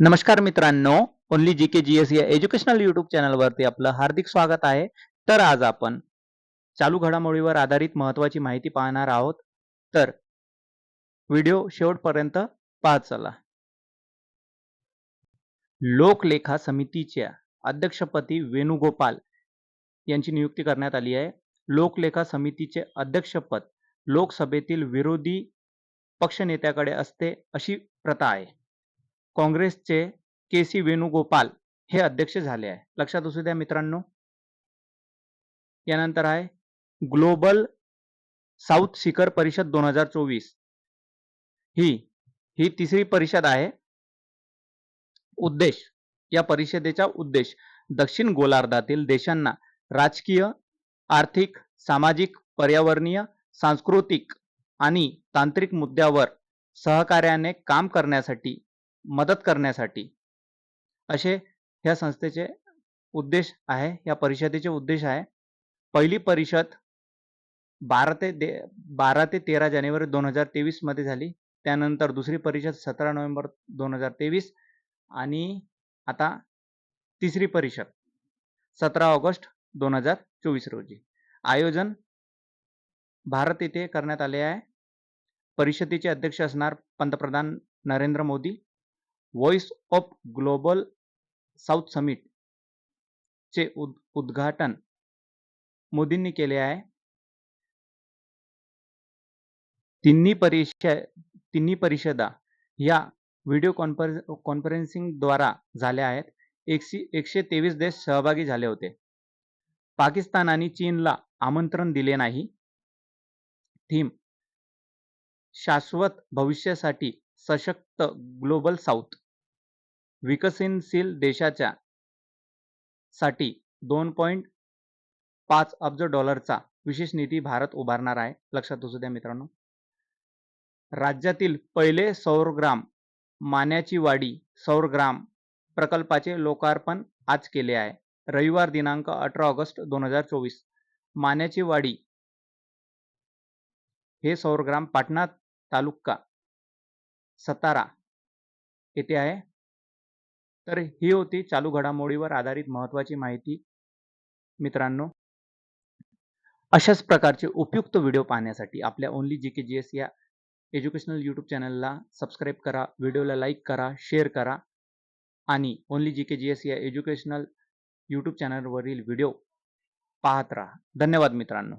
नमस्कार मित्रांनो only G K G S या एज्युकेशनल युट्यूब चॅनलवरती आपलं हार्दिक स्वागत आहे. तर आज आपण चालू घडामोडीवर आधारित महत्वाची माहिती पाहणार आहोत. तर व्हिडिओ शेवटपर्यंत पाहत चला. लोकलेखा समितीच्या अध्यक्षपदी वेणुगोपाल यांची नियुक्ती करण्यात आली आहे. लोकलेखा समितीचे अध्यक्षपद लोकसभेतील विरोधी पक्षनेत्याकडे असते अशी प्रथा आहे. काँग्रेसचे के सी वेणुगोपाल हे अध्यक्ष झाले आहे. लक्षात असू द्या मित्रांनो. यानंतर आहे ग्लोबल साऊथ शिखर परिषद दोन हजार चोवीस. ही ही तिसरी परिषद आहे. उद्देश या परिषदेचा उद्देश दक्षिण गोलार्धातील देशांना राजकीय आर्थिक सामाजिक पर्यावरणीय सांस्कृतिक आणि तांत्रिक मुद्द्यावर सहकार्याने काम करण्यासाठी मदत करण्यासाठी. असे ह्या संस्थेचे उद्देश आहे या परिषदेचे उद्देश आहे. पहिली परिषद बारा ते दे बारा ते तेरा जानेवारी दोन हजार तेवीसमध्ये झाली. त्यानंतर दुसरी परिषद सतरा नोव्हेंबर दोन हजार तेवीस आणि आता तिसरी परिषद सतरा ऑगस्ट दोन हजार चोवीस रोजी. आयोजन भारत येथे करण्यात आले आहे. परिषदेचे अध्यक्ष असणार पंतप्रधान Narendra Modi voice of global south summit चे उद उद्घाटन मोदींनी केले आहे. तिन्ही परिषद तिन्ही परिषदा या व्हिडिओ कॉन्फर कॉन्फरन्सिंगद्वारा झाल्या आहेत. एकशे एकशे तेवीस देश सहभागी झाले होते. पाकिस्तान आणि चीनला आमंत्रण दिले नाही. थीम शाश्वत भविष्यासाठी सशक्त ग्लोबल साऊथ. विकसनशील देशाच्या साठी दोन पॉईंट पाच अब्ज डॉलरचा विशेष निधी भारत उभारणार आहे. लक्षात असू द्या मित्रांनो. राज्यातील पहिले सौरग्राम मान्याची वाडी सौरग्राम प्रकल्पाचे लोकार्पण आज केले आहे. रविवार दिनांक अठरा ऑगस्ट दोन हजार चोवीस. मान्याची वाडी हे सौरग्राम पाटणा तालुका सतारा येथे आहे. तर ही होती चालू घडामोडीवर आधारित महत्वाची माहिती. मित्रांनो अशाच प्रकारचे उपयुक्त व्हिडिओ पाहण्यासाठी आपल्या only G K G S या एज्युकेशनल यूट्यूब चॅनलला सबस्क्राईब करा व्हिडिओला लाईक करा शेअर करा आणि only G K G S या एज्युकेशनल यूट्यूब चॅनलवरील व्हिडिओ पाहत राहा. धन्यवाद मित्रांनो.